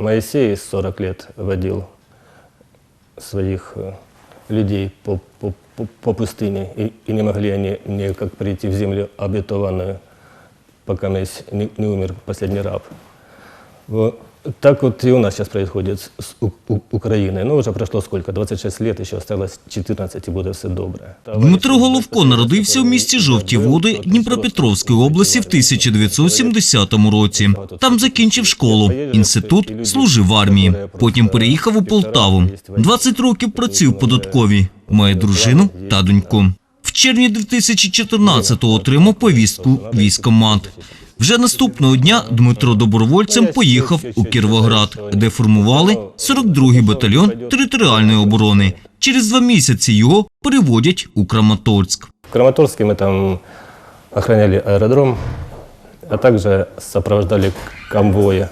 Моисей 40 лет водил своих э, людей по, по, по, пустыне, и, и не могли они никак прийти в землю обетованную, пока Моисей не, не умер последний раб. Так вот и у нас сейчас происходит с, У- У- Украиной. Ну, уже прошло сколько? 26 лет, еще осталось 14, и буде все добре. Дмитро Головко народився в місті Жовті Води Дніпропетровської області в 1970 році. Там закінчив школу, інститут, служив в армії. Потім переїхав у Полтаву. 20 років працює в податковій, має дружину та доньку В червні 2014-го отримав повістку військомат. Вже наступного дня Дмитро добровольцем поїхав у Кіровоград, де формували 42-й батальйон територіальної оборони. Через два місяці його переводять у Краматорськ. В Краматорске мы там охраняли аэродром, а также сопровождали конвои,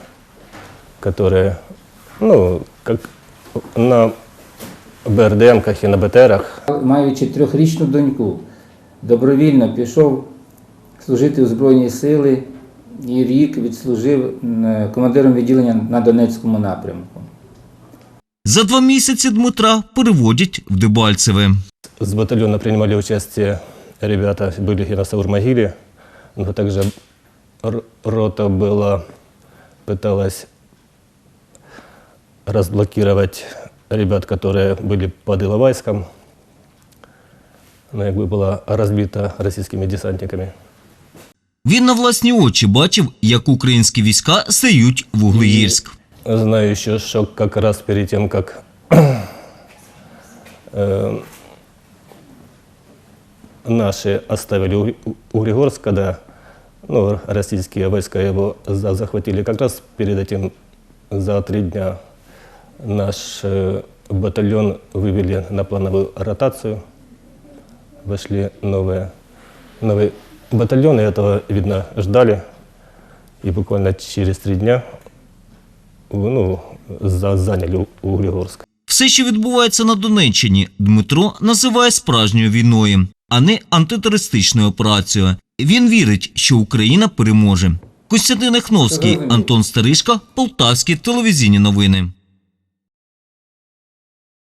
которые, ну, как на БРДМках и на БТРах. Маючи трьохрічну доньку, добровільно пішов служити у Збройні сили і рік відслужив м, командиром відділення на Донецькому напрямку. За два місяці Дмитра переводять в Дебальцеве. С батальона принимали участие ребята, были и на Саурмогиле, но также р- рота была, пыталась разблокировать ребят, которые были под Иловайском, но как бы была разбита российскими десантниками. Він на власні очі бачив, як українські війська стають в Углеїрськ. Знаю еще, что как раз перед тем, как э, наши оставили Угри- У- Углегорск, когда ну, российские войска его за- захватили, как раз перед этим за три дня наш э, батальон вывели на плановую ротацию. Вошли новые, новый батальон, и этого, видно, ждали. И буквально через три дня ну, за- заняли У- Углегорск. Все, що відбувається на Донеччині, Дмитро називає справжньою війною, а не антитерористичною операцією. Він вірить, що Україна переможе. Костянтин Ехновський, Антон Старишка, Полтавські телевізійні новини.